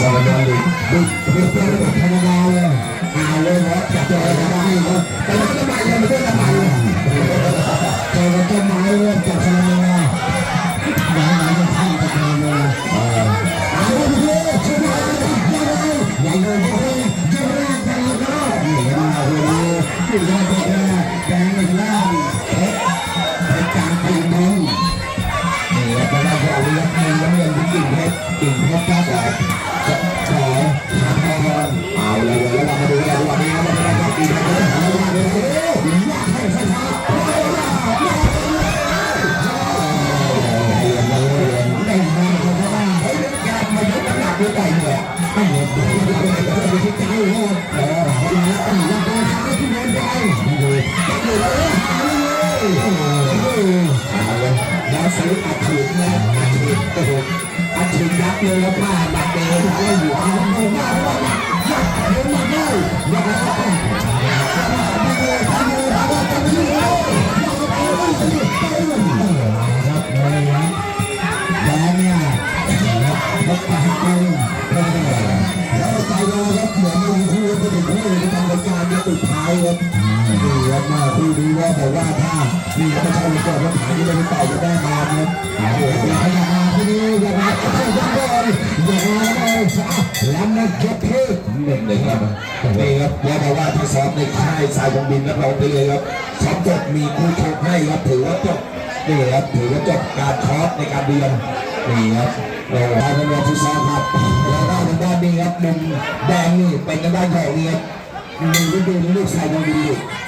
สารพัดเลยดูดูตัวแบบธรรมดาเลยเอาเลยนะจับตัวธรรมดาเลยแต่ว่ต้นไม้ยังไม่ได้ต้นไม้เลยแต่ก็ไม้เริ่มจับ ด้วยใจเนี่ยไม่เห็นดูดูดูดูที่ใจเลยเออแล้วก็ยังโดนขาที่โดนใจดูดูเลยโอ้โหเอาเลยแล้วซื้ออาชีพนะอาชีพโอ้โหอาชีพยักษ์เลยแล้วป้าบักเดย์แล้วอยู่เอาไม่ได้ว่ายักษ์เดินมาได้ยักษ์แล้วครับ ถ้านี่ไม่ใช่เกิดปัญหาที่เราไปต่อจะได้มาครับโอ้โหอยากให้มาที่นี่อยากให้ยังไงอยากให้แล้วมันเก็บเพชรหนึ่งหนึ่ครับนี่ครับแล้วบอกว่าที่ซ้อมในค่ายสายวงบินนักร้องไปเลยครับซ้อมจบมีคู่ชกให้ครับถือว่าจบนี่ครับถือว่าจบการคอร์สในการเรียนนี่ครับโอ้ทางด้านที่ซ้อมครับแล้วก็ทางด้านนี้ครับมุมแดงนี่เป็นทางด้านของนี่ครับมีฤดูลูกชายยังดีอยู่โอ้โหมาซื้อมาซื้อหาเธอมาจากที่บ้านกันมาเลยมาอยากเป็นดีได้หาเลยอ่าดูว่าดูว่าไปทำมาตลอดเลยตอนนี้ก็เป็นว่าเยอะดีก็เป็นมุมแดงนะเราก็เพชรอ่าไม่ทำอะไรไม่ทำอะไรเราเดินเลยนี่นะตีเพชรยังเงินตีเพชรขยับขยับเอาเลยเอาอย่าเดี๋ยวนี้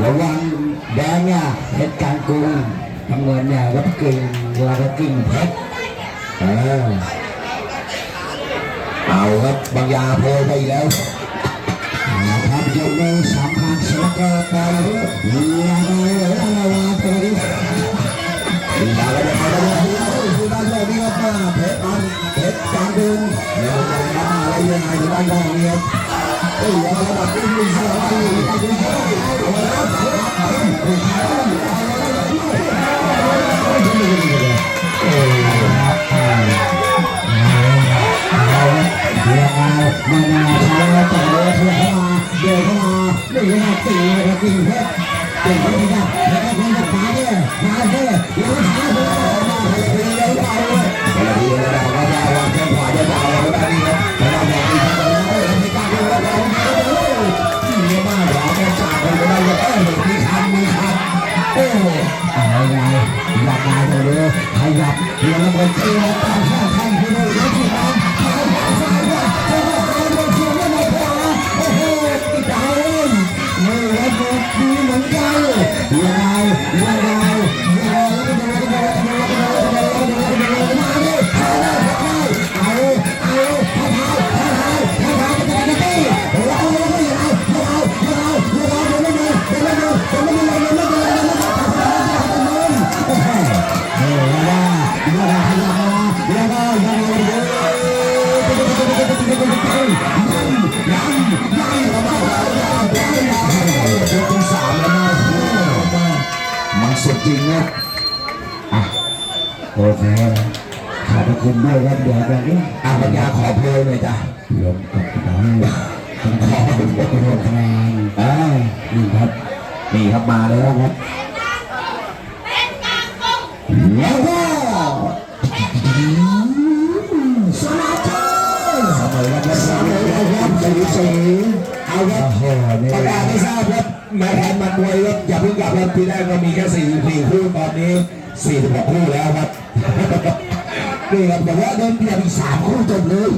Dengan danya head kangkung Mengenai wakin Wakin head à. Màu hết bằng già phê bây giờ Tham dụng đây sẵn hàng sẽ cơ cơ Là nơi ở ăn là hoa phê đi Đã là được rồi đó Thì ta sẽ đi gặp Thế bằng Thế bằng đường Nếu là bây giờ thì đang còn nghiệp างยาโพไปแล้ว นะครับยกมือสำคัญสำคัญไปเลยยังไงเลยอะไรวะตัวนี้ ลีลาก็จะมาแล้ว ดูด้านนอกนี่ครับมาเพชรอันเพชรกลางดึงแล้วยังมาอะไ คุณด้วยครับเดี๋ยวแบบนี้อาปัญญาขอเพลงหน่อยจ้ะรวมกับน้องขอเป็นบทเรียนงานอ่านี่ครับ นี่ครับมาแล้วครับแล้วก็สมาชิกเสมอกันแล้วสามเลยครับสีสีเอาครับโอ้โหนี่ประกาศไม่ทราบครับแม่แทนมันมวยครับอย่าเพิ่งกลับครับทีแรกเรามีแค่สี่สี่คู่ตอนนี้สี่สิบหกคู่แล้วครับ นี่ครับแต่ว่าเดินเพียงอีกสามคู่จบเลย